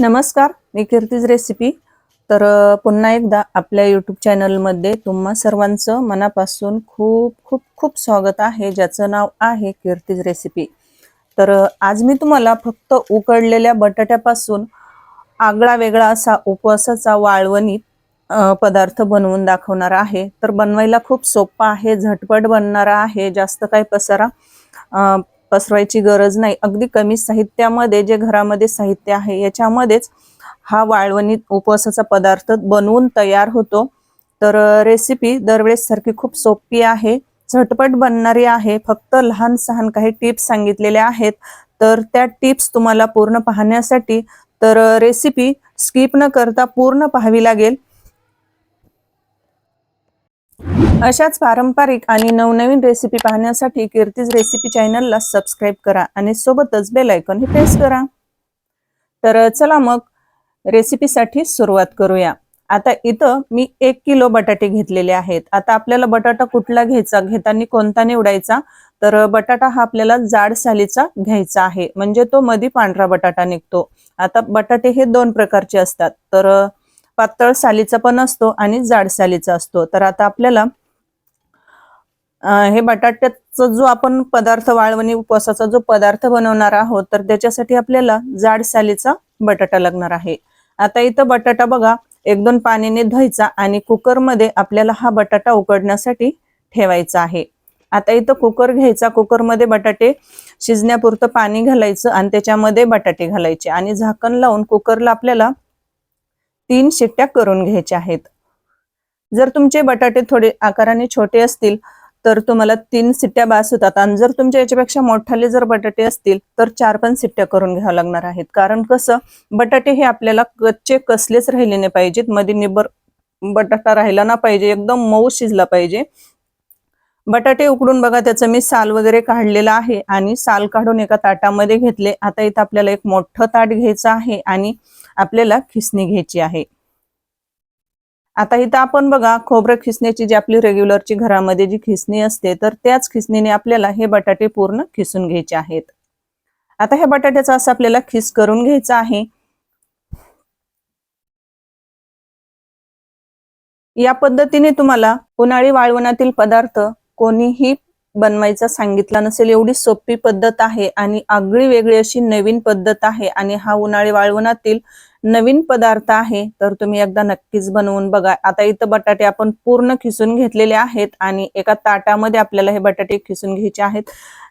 नमस्कार मी कीर्तीज रेसिपी. तर पुन्हा एकदा आपल्या यूट्यूब चॅनलमध्ये तुम्हा सर्वांचं मनापासून खूप खूप खूप स्वागत आहे ज्याचं नाव आहे कीर्तीज रेसिपी. तर आज मी तुम्हाला फक्त उकडलेल्या बटाट्यापासून आगळा वेगळा असा उपवासाचा वाळवणीत पदार्थ बनवून दाखवणार आहे. तर बनवायला खूप सोपा आहे झटपट बनणारा आहे जास्त काही पसारा पसरवायची गरज नाही. अगदी कमी साहित्यामध्ये जे घरामध्ये साहित्य आहे याच्यामध्येच हा वाळवणी उपवासाचा पदार्थ बनवून तयार होतो. तर रेसिपी दरवेळेस सारखी खूप सोपी आहे झटपट बनणारी आहे. फक्त लहान सहान काही टिप्स सांगितलेल्या आहेत. तर त्या टिप्स तुम्हाला पूर्ण पाहण्यासाठी तर रेसिपी स्किप न करता पूर्ण पाहावी लागेल. अशाच पारंपरिक आणि नवनवीन रेसिपी पाहण्यासाठी कीर्तीज रेसिपी चॅनलला सबस्क्राईब करा आणि सोबतच बेल आयकॉन हे प्रेस करा. तर चला मग रेसिपीसाठी सुरुवात करूया. आता इथं मी एक किलो बटाटे घेतलेले आहेत. आता आपल्याला बटाटा कुठला घ्यायचा घेताना कोणता निवडायचा? तर बटाटा हा आपल्याला जाड सालीचा घ्यायचा आहे. म्हणजे तो मधी पांढरा बटाटा निघतो. आता बटाटे हे दोन प्रकारचे असतात. तर पातळ सालीचा पण असतो आणि जाड सालीचा असतो. तर आता आपल्याला हे बटाट्याचा जो आपण पदार्थ वाळवणी उपवासाचा जो पदार्थ बनवणार आहोत तर त्याच्यासाठी आपल्याला जाड सालीचा बटाटा लागणार आहे. आता इथं बटाटा बघा एक दोन पाण्याने धुवायचा आणि कुकरमध्ये आपल्याला हा बटाटा उकडण्यासाठी ठेवायचा आहे. आता इथं कुकर घ्यायचा कुकरमध्ये बटाटे शिजण्यापुरतं पाणी घालायचं आणि त्याच्यामध्ये बटाटे घालायचे आणि झाकण लावून कुकरला आपल्याला तीन शिट्ट्या करून घ्यायच्या आहेत. जर तुमचे बटाटे थोडे आकाराने छोटे असतील तर तुम्हाला तीन सिट्ट्या बास होतात. आणि जर तुमच्या याच्यापेक्षा मोठाले जर बटाटे असतील तर चार पण सिट्ट्या करून घ्याव्या लागणार आहेत. कारण कसं बटाटे हे आपल्याला कच्चे कसलेच राहिले नाही पाहिजेत. मध्ये निबर बटाटा राहिला ना पाहिजे एकदम मऊ शिजला पाहिजे. बटाटे उकडून बघा त्याचं मी साल वगैरे काढलेलं आहे आणि साल काढून एका ताटामध्ये घेतले. आता इथं आपल्याला एक मोठं ताट घ्यायचं आहे आणि आपल्याला खिसणी घ्यायची आहे. आता इथं आपण बघा खोबरं खिसण्याची जी आपली रेग्युलरची घरामध्ये जी खिसणी असते तर त्याच खिसणीने आपल्याला हे बटाटे पूर्ण खिसून घ्यायचे आहेत. आता ह्या बटाट्याचा असं आपल्याला खिस करून घ्यायचा आहे. या पद्धतीने तुम्हाला उन्हाळी वाळवणातील पदार्थ कोणीही बनवायचा सांगितला नसेल एवढी सोपी पद्धत आहे आणि आगळी वेगळी अशी नवीन पद्धत आहे आणि हा उन्हाळी वाळवणातील नवीन पदार्थ आहे तर तुम्ही एकदा नक्कीच बनवून बघा. आता इथं बटाटे आपण पूर्ण खिसून घेतलेले आहेत आणि एका ताटामध्ये आपल्याला हे बटाटे खिसून घ्यायचे आहेत.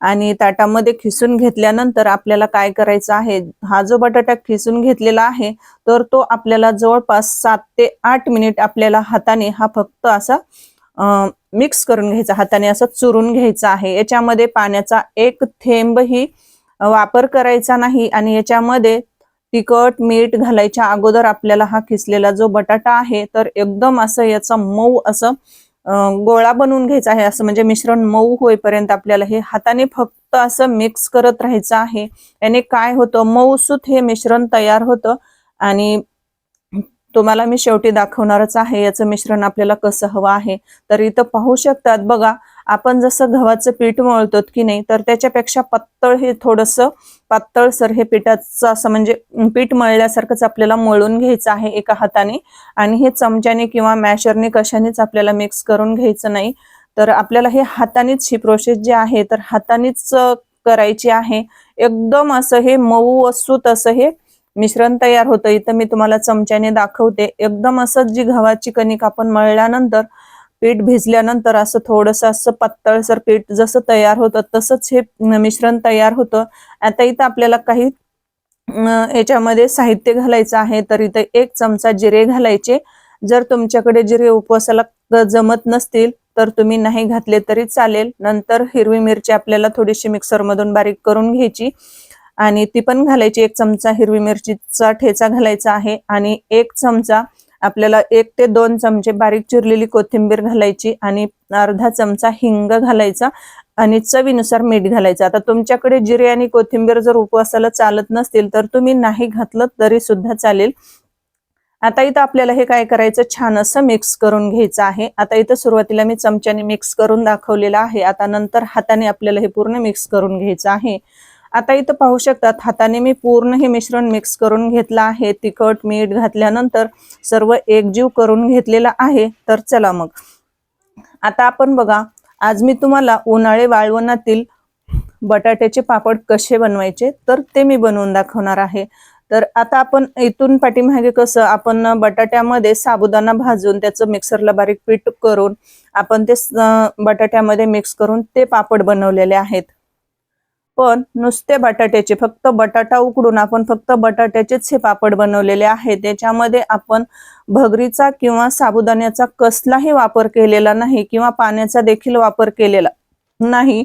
आणि ताटामध्ये खिसून घेतल्यानंतर आपल्याला काय करायचं आहे हा जो बटाटा खिसून घेतलेला आहे तर तो आपल्याला जवळपास सात ते आठ मिनिट आपल्याला हाताने हा फक्त असा मिक्स करून घ्यायचा हाताने असं चुरून घ्यायचा आहे. याच्यामध्ये पाण्याचा एक थेंबही वापर करायचा नाही आणि याच्यामध्ये तिखट मीठ घालायच्या अगोदर आपल्याला हा खिसलेला जो बटाटा आहे तर एकदम असं याचा मऊ असं गोळा बनवून घ्यायचा आहे. असं म्हणजे मिश्रण मऊ होईपर्यंत आपल्याला हे हाताने फक्त असं मिक्स करत राहायचं आहे. याने काय होतं? मऊसूत हे मिश्रण तयार होतं आणि तुम्हाला मी शेवटी दाखवणारच आहे याचं मिश्रण आपल्याला कसं हवं आहे. तर इथं पाहू शकतात बघा आपण जसं गव्हाचं पीठ मळतो की नाही तर त्याच्यापेक्षा पातळ हे थोडंसं पातळसर हे पिठाचं असं म्हणजे पीठ मळल्यासारखंच आपल्याला मळून घ्यायचं आहे एका हाताने. आणि हे चमच्याने किंवा मॅशरने कशानेच आपल्याला मिक्स करून घ्यायचं नाही. तर आपल्याला हे हातानेच ही प्रोसेस जी आहे तर हातानेच करायची आहे. एकदम असं हे मऊ असूत असं हे मिश्रण तयार होतं. इथं मी तुम्हाला चमच्याने दाखवते. एकदम असं जी गव्हाची कणिक आपण मळल्यानंतर पीठ भिजल्यानंतर असं थोडस असं पातळसर पीठ जसं तयार होतं तसंच हे मिश्रण तयार होतं. आता इथं आपल्याला काही याच्यामध्ये साहित्य घालायचं आहे तर इथं एक चमचा जिरे घालायचे. जर तुमच्याकडे जिरे उपवासाला जमत नसतील तर तुम्ही नाही घातले तरी चालेल. नंतर हिरवी मिरची आपल्याला थोडीशी मिक्सरमधून बारीक करून घ्यायची. आणि ती पण घालायची. एक चमचा हिरवी मिरचीचा ठेचा घालायचा आहे आणि एक चमचा आपल्याला एक ते दोन चमचे बारीक चिरलेली कोथिंबीर घालायची आणि अर्धा चमचा हिंग घालायचा आणि चवीनुसार मीठ घालायचं. आता तुमच्याकडे जिरे आणि कोथिंबीर जर उपवासाला चालत नसतील तर तुम्ही नाही घातलं तरी सुद्धा चालेल. आता इथं आपल्याला हे काय करायचं? छान असं मिक्स करून घ्यायचं आहे. आता इथं सुरुवातीला मी चमच्याने मिक्स करून दाखवलेलं आहे. आता नंतर हाताने आपल्याला हे पूर्ण मिक्स करून घ्यायचं आहे. आता इथं पाहू शकतात हाताने मी पूर्ण हे मिश्रण मिक्स करून घेतलं आहे. तिखट मीठ घातल्यानंतर सर्व एकजीव करून घेतलेला आहे. तर चला मग. आता आपण बघा आज मी तुम्हाला उन्हाळे वाळवणातील बटाट्याचे पापड कसे बनवायचे तर ते मी बनवून दाखवणार आहे. तर आता आपण इथून पाठीमागे कसं आपण बटाट्यामध्ये साबुदाणा भाजून त्याचं मिक्सरला बारीक पीठ करून आपण ते बटाट्यामध्ये मिक्स करून ते पापड बनवलेले आहेत. पण नुसते बटाट्याचे फक्त बटाटा उकडून आपण फक्त बटाट्याचेच हे पापड बनवलेले आहेत. त्याच्यामध्ये आपण भगरीचा किंवा साबुदाण्याचा कसलाही वापर केलेला नाही किंवा पाण्याचा देखील वापर केलेला नाही.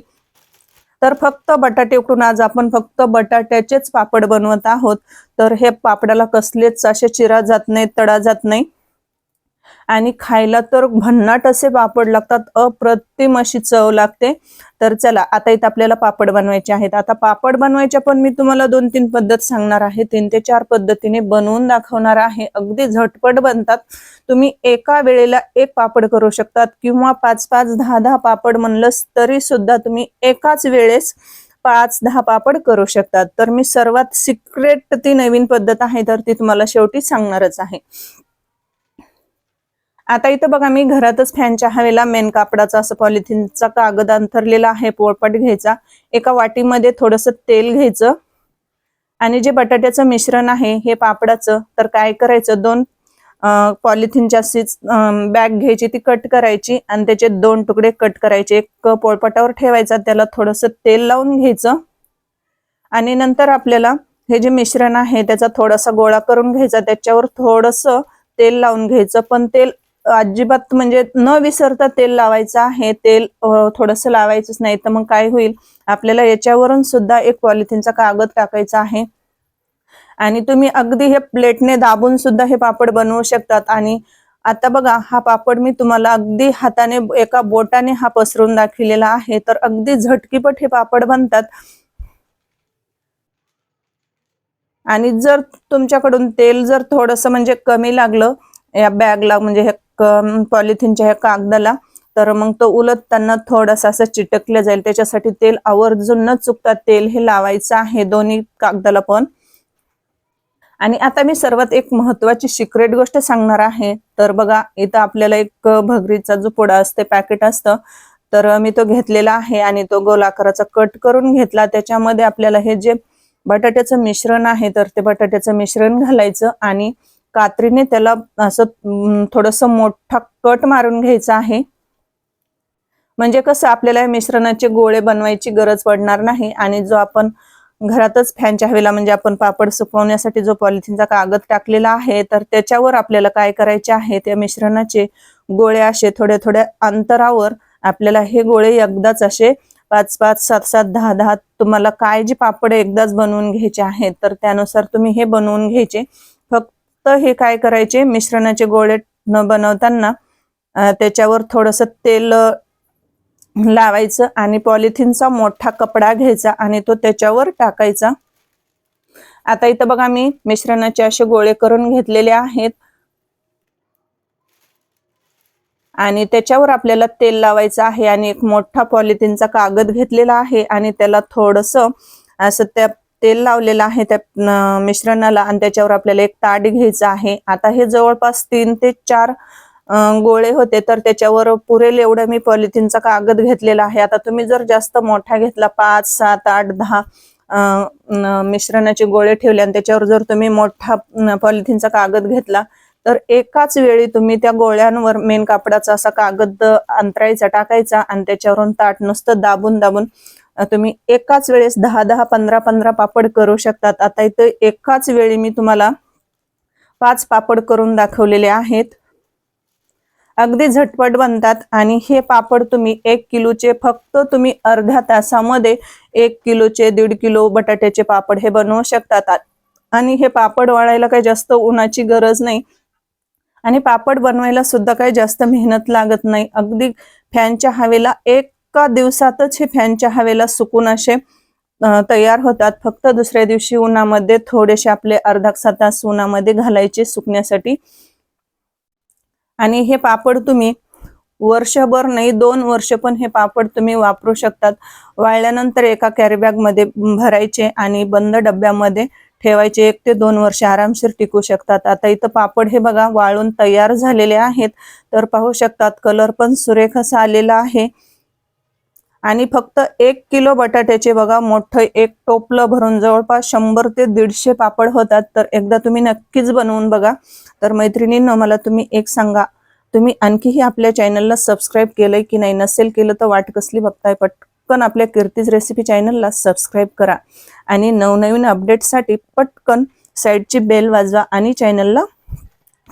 तर फक्त बटाटे उकडून आज आपण फक्त बटाट्याचेच पापड बनवत आहोत. तर हे पापडाला कसलेच असे चिरा जात नाही तडा जात नाही. आणि खायला तर भन्नाट असे पापड लागतात अप्रतिम अशी चव लागते. तर चला आता इथं आपल्याला पापड बनवायचे आहेत. आता पापड बनवायच्या पण मी तुम्हाला दोन तीन पद्धत सांगणार आहे. तीन ते चार पद्धतीने बनवून दाखवणार आहे. अगदी झटपट बनतात. तुम्ही एका वेळेला एक पापड करू शकतात किंवा पाच पाच दहा दहा पापड म्हणलंच तरी सुद्धा तुम्ही एकाच वेळेस पाच दहा पापड करू शकतात. तर मी सर्वात सिक्रेट ती नवीन पद्धत आहे तर ती तुम्हाला शेवटी सांगणारच आहे. आता इथं बघा मी घरातच फॅनच्या हवेला मेन कापडाचा असं पॉलिथिनचा कागद अंथरलेला आहे पोळपट घ्यायचा. एका वाटीमध्ये थोडस तेल घ्यायचं. आणि जे बटाट्याचं मिश्रण आहे हे पापडाचं तर काय करायचं? दोन पॉलिथिनच्या सीच बॅग घ्यायची ती कट करायची. आणि त्याचे दोन तुकडे कट करायचे. एक पोळपटावर ठेवायचा त्याला थोडस तेल लावून घ्यायचं. आणि नंतर आपल्याला हे जे मिश्रण आहे त्याचा थोडासा गोळा करून घ्यायचा. त्याच्यावर थोडस तेल लावून घ्यायचं. पण तेल अजिबात म्हणजे न विसरता तेल लावायचं आहे. तेल थोडस लावायचंच नाही तर मग काय होईल? आपल्याला याच्यावरून सुद्धा एक पॉलिथिनचा कागद टाकायचा आहे. आणि तुम्ही अगदी हे प्लेटने दाबून सुद्धा हे पापड बनवू शकतात. आणि आता बघा हा पापड मी तुम्हाला अगदी हाताने एका बोटाने हा पसरून दाखविलेला आहे. तर अगदी झटकीपट हे पापड बनतात. आणि जर तुमच्याकडून तेल जर थोडस म्हणजे कमी लागलं या बॅगला म्हणजे हे पॉलिथिनच्या ह्या कागदाला तर मग तो उलटताना थोडासा असं चिटकलं जाईल. त्याच्यासाठी तेल आवर्जून न चुकता तेल हे लावायचं आहे दोन्ही कागदाला पण. आणि आता मी सर्वात एक महत्वाची सिक्रेट गोष्ट सांगणार आहे. तर बघा इथं आपल्याला एक भगरीचा जो पुडा असते पॅकेट असतं. तर मी तो घेतलेला आहे आणि तो गोलाकाराचा कट करून घेतला. त्याच्यामध्ये आपल्याला हे जे बटाट्याचं मिश्रण आहे तर ते बटाट्याचं मिश्रण घालायचं आणि कात्रीने त्याला असं थोडस मोठा कट मारून घ्यायचा आहे. म्हणजे कसं आपल्याला मिश्रणाचे गोळे बनवायची गरज पडणार नाही आणि जो आपण घरातच फॅनच्या हवेला म्हणजे आपण पापड सुकवण्यासाठी जो पॉलिथिनचा कागद टाकलेला आहे तर त्याच्यावर आपल्याला काय करायचे आहे त्या मिश्रणाचे गोळे असे थोड्या थोड्या अंतरावर आपल्याला हे गोळे एकदाच असे पाच पाच सात सात दहा दहा तुम्हाला काय जे पापड एकदाच बनवून घ्यायचे आहेत तर त्यानुसार तुम्ही हे बनवून घ्यायचे. फक्त हे काय करायचे? मिश्रणाचे गोळे न बनवताना त्याच्यावर थोडस तेल लावायचं आणि पॉलिथिनचा मोठा कपडा घ्यायचा आणि तो त्याच्यावर टाकायचा. आता इथं बघा मी मिश्रणाचे असे गोळे करून घेतलेले आहेत. आणि त्याच्यावर आपल्याला तेल लावायचं आहे आणि एक मोठा पॉलिथिनचा कागद घेतलेला आहे आणि त्याला थोडस असं त्या तेल लावलेलं आहे त्या मिश्रणाला आणि त्याच्यावर आपल्याला एक ताट घ्यायचं आहे. आता हे जवळपास तीन ते चार गोळे होते तर त्याच्यावर पुरेल एवढं मी पॉलिथिनचा कागद घेतलेला आहे. आता तुम्ही जर जास्त मोठा घेतला पाच सात आठ दहा मिश्रणाचे गोळे ठेवले आणि त्याच्यावर जर तुम्ही मोठा पॉलिथिनचा कागद घेतला तर एकाच वेळी तुम्ही त्या गोळ्यांवर मेन कापडाचा असा कागद अंतरायचा टाकायचा आणि त्याच्यावरून ताट नुसतं दाबून दाबून तुम्ही एकाच वेळेस दहा दहा पंधरा पंधरा पापड करू शकतात. आता इथं एकाच वेळी मी तुम्हाला पाच पापड करून दाखवलेले आहेत. अगदी झटपट बनतात आणि हे पापड तुम्ही एक किलोचे फक्त तुम्ही अर्ध्या तासामध्ये एक किलोचे दीड किलो बटाट्याचे पापड हे बनवू शकतात. आणि हे पापड वाळायला काही जास्त उन्हाची गरज नाही. आणि पापड बनवायला सुद्धा काही जास्त मेहनत लागत नाही. अगदी फॅनच्या हवेला एक दिवसातच हे फॅनच्या हवेला सुकून असे तयार होतात. फक्त दुसऱ्या दिवशी उन्हामध्ये थोडेसे आपले अर्धा तास उन्हामध्ये घालायचे सुकण्यासाठी. आणि हे पापड तुम्ही वर्षभर नाही दोन वर्ष पण हे पापड तुम्ही वापरू शकतात. वाळल्यानंतर एका कॅरीबॅगमध्ये भरायचे आणि बंद डब्यामध्ये ठेवायचे. एक ते दोन वर्ष आरामशीर टिकू शकतात. आता इथं पापड हे बघा वाळून तयार झालेले आहेत. तर पाहू शकतात कलर पण सुरेख असा आलेला आहे. आणि फक्त एक किलो बटाट्याचे बघा मोठं एक टोपलं भरून जवळपास शंभर ते दीडशे पापड होतात. तर एकदा तुम्ही नक्कीच बनवून बघा. तर मैत्रिणींनो मला तुम्ही एक सांगा. तुम्ही आणखीही आपल्या चॅनलला सबस्क्राईब केलंय की नाही नसेल केलं तर वाट कसली बघताय पटकन आपल्या कीर्तीज रेसिपी चॅनलला सबस्क्राईब करा. आणि नवनवीन अपडेटसाठी पटकन साईडची बेल वाजवा आणि चॅनलला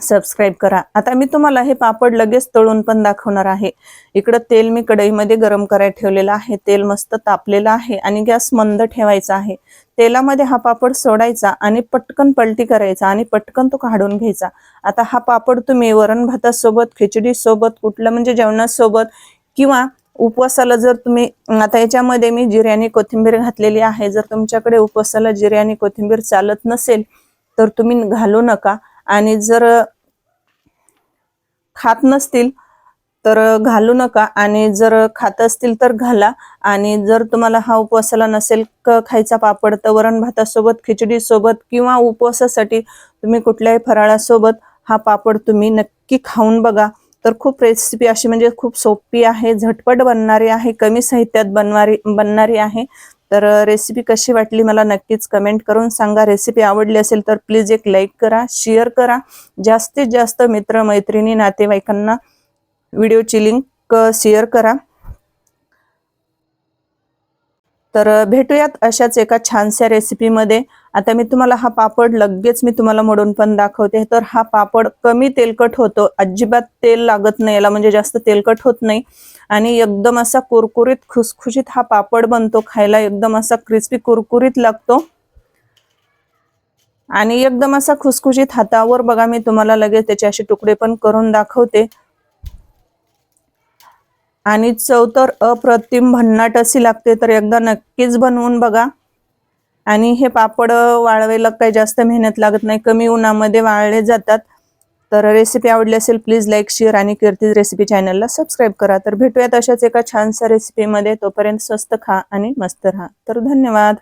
सबस्क्राईब करा. आता मी तुम्हाला हे पापड लगेच तळून पण दाखवणार आहे. इकडं तेल मी कढईमध्ये गरम करायला ठेवलेलं आहे. तेल मस्त तापलेलं आहे आणि गॅस मंद ठेवायचा आहे. तेलामध्ये हा पापड सोडायचा आणि पटकन पलटी करायचा आणि पटकन तो काढून घ्यायचा. आता हा पापड तुम्ही वरण भातासोबत खिचडी सोबत कुठलं म्हणजे जेवणासोबत किंवा उपवासाला जर तुम्ही आता याच्यामध्ये मी जिरे आणि कोथिंबीर घातलेली आहे. जर तुमच्याकडे उपवासाला जिरे आणि कोथिंबीर चालत नसेल तर तुम्ही घालू नका. आणि जर खात नसतील तर घालू नका. आणि जर खात असतील तर घाला. आणि जर तुम्हाला हा उपवासाला नसेल क खायचा पापड तर वरण भातासोबत खिचडीसोबत किंवा उपवासासाठी तुम्ही कुठल्याही फराळासोबत हा पापड तुम्ही नक्की खाऊन बघा. तर खूप रेसिपी अशी म्हणजे खूप सोपी आहे झटपट बनणारी आहे कमी साहित्यात बनवारी बनणारी आहे. तर रेसिपी कशी वाटली मला नक्कीच कमेंट करून सांगा. रेसिपी आवडली असेल तर प्लीज एक लाईक करा शेअर करा. जास्तीत जास्त मित्र मैत्रिणी नातेवाईकांना व्हिडिओची लिंक शेअर करा. तर भेटूयात अशाच एका छानशा रेसिपीमध्ये आता मी तुम्हाला हा पापड लगेच मी तुम्हाला मोडून पण दाखवते. तर हा पापड कमी तेलकट होतो. अजिबात तेल लागत नाही याला म्हणजे जास्त तेलकट होत नाही. आणि एकदम असा कुरकुरीत खुसखुशीत हा पापड बनतो खायला. एकदम असा क्रिस्पी कुरकुरीत लागतो. आणि एकदम असा खुसखुशीत हातावर बघा मी तुम्हाला लगेच त्याचे असे तुकडे पण करून दाखवते. आणि चव तर अप्रतिम भन्नाट अशी लागते तर एकदा नक्कीच बनवून बघा. आणि हे पापड वाळवायला काही जास्त मेहनत लागत नाही कमी उन्हामध्ये वाळले जातात. तर रेसिपी आवडली असेल प्लीज लाईक शेअर आणि कीर्तीज रेसिपी चॅनलला सबस्क्राईब करा. तर भेटूयात अशाच एका छानशा रेसिपीमध्ये तोपर्यंत स्वस्त खा आणि मस्त राहा. तर धन्यवाद.